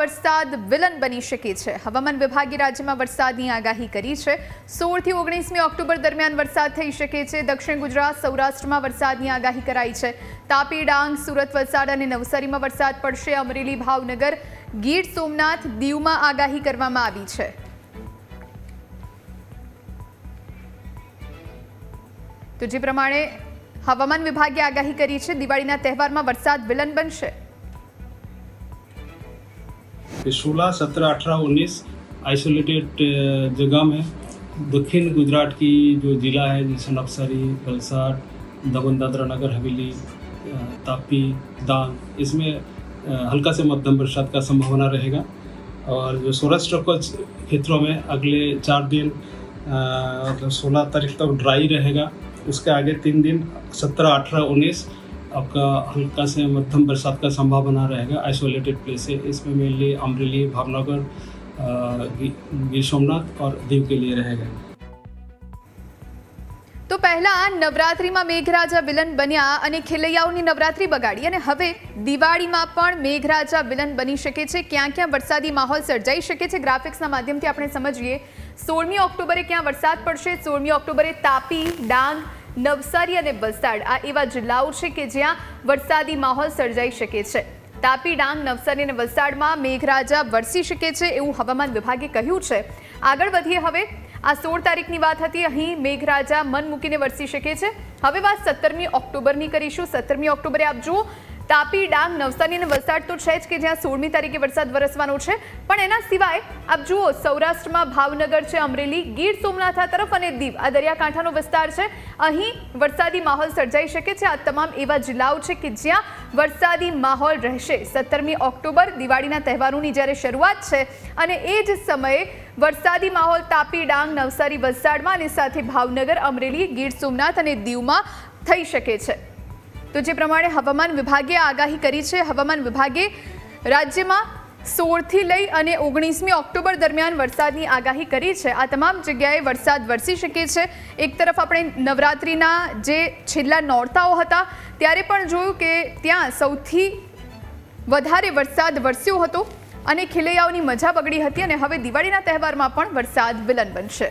વરસાદ વિલન બની શકે છે. હવામાન વિભાગે રાજ્યમાં વરસાદની આગાહી કરી છે. સોળથી ઓગણીસમી ઓક્ટોબર દરમિયાન વરસાદ થઈ શકે છે. દક્ષિણ ગુજરાત, સૌરાષ્ટ્રમાં વરસાદની આગાહી કરાઈ છે. તાપી, ડાંગ, સુરત વલસાડ અને નવસારીમાં વરસાદ પડશે. અમરેલી, ભાવનગર, ગીર, સોમનાથ, દીવમાં આગાહી કરવામાં આવી છે. તો જે પ્રમાણે હવામાન વિભાગે આગાહી કરી છે, દિવાળીના તહેવારમાં વરસાદ વિલન બનશે. सोलह, सत्रह, अठारह, उन्नीस आइसोलेटेड जगह में दक्षिण गुजरात की जो ज़िला है, जैसे नवसारी वलसाड दमन दादरा नगर, हवेली तापी दांग, इसमें हल्का से मध्यम बरसात का संभावना रहेगा। और जो सौराष्ट्र कच्छ क्षेत्रों में अगले चार दिन मतलब सोलह तारीख तक ड्राई रहेगा। उसके आगे तीन दिन, सत्रह, अठारह, उन्नीस आपका हल्का से मध्यम बरसात का संभावना रहेगा आइसोलेटेड प्लेस है इसमें मेनली अमरेली भावनगर अ, गी- गिर सोमनाथ और दीव के लिए रहेगा તો પહેલા નવરાત્રીમાં મેઘરાજા વિલન બન્યા અને ખેલૈયાઓની નવરાત્રી બગાડી અને હવે દિવાળીમાં પણ મેઘરાજા વિલન બની શકે છે ક્યાં ક્યાં વરસાદી માહોલ સર્જાઈ શકે છે ગ્રાફિક્સના માધ્યમથી આપણે સમજીએ સોળમી ઓક્ટોબરે ક્યાં વરસાદ પડશે સોળમી ઓક્ટોબરે તાપી ડાંગ નવસારી અને વલસાડ આ એવા જિલ્લાઓ છે કે જ્યાં વરસાદી માહોલ સર્જાઈ શકે છે. તાપી ડાંગ, નવસારી અને વલસાડમાં મેઘરાજા વરસી શકે છે એવું હવામાન વિભાગે કહ્યું છે. આગળ વધીએ હવે. આ સોળ તારીખની વાત હતી, અહીં મેઘરાજા મન મૂકીને વરસી શકે છે. હવે વાત સત્તરમી ઓક્ટોબરની કરીશું. સત્તરમી ઓક્ટોબરે આપ જુઓ તાપી ડાંગ, નવસારી અને વલસાડ તો છે જ કે જ્યાં સોળમી તારીખે વરસાદ વરસવાનો છે. પણ એના સિવાય, આપ જુઓ, સૌરાષ્ટ્રમાં ભાવનગર છે, અમરેલી, ગીર સોમનાથ તરફ અને દીવ, આ દરિયાકાંઠાનો વિસ્તાર છે. અહીં વરસાદી માહોલ સર્જાઈ શકે છે. આ તમામ એવા જિલ્લાઓ છે કે જ્યાં વરસાદી માહોલ રહેશે. સત્તરમી ઓક્ટોબર, દિવાળીના તહેવારોની જ્યારે શરૂઆત છે અને એ જ સમયે વરસાદી માહોલ તાપી ડાંગ, નવસારી, વલસાડમાં અને સાથે ભાવનગર, અમરેલી, ગીર સોમનાથ અને દીવમાં થઈ શકે છે. તો જે પ્રમાણે હવામાન વિભાગે આગાહી કરી છે, હવામાન વિભાગે રાજ્યમાં સોળથી લઈ અને ઓગણીસમી ઓક્ટોબર દરમિયાન વરસાદની આગાહી કરી છે. આ તમામ જગ્યાએ વરસાદ વરસી શકે છે. એક તરફ આપણે નવરાત્રિના જે છેલ્લા નોરતાઓ હતા, ત્યારે પણ જોયું કે ત્યાં સૌથી વધારે વરસાદ વરસ્યો હતો અને ખેલૈયાઓની મજા બગડી હતી અને હવે દિવાળીના તહેવારમાં પણ વરસાદ વિલન બનશે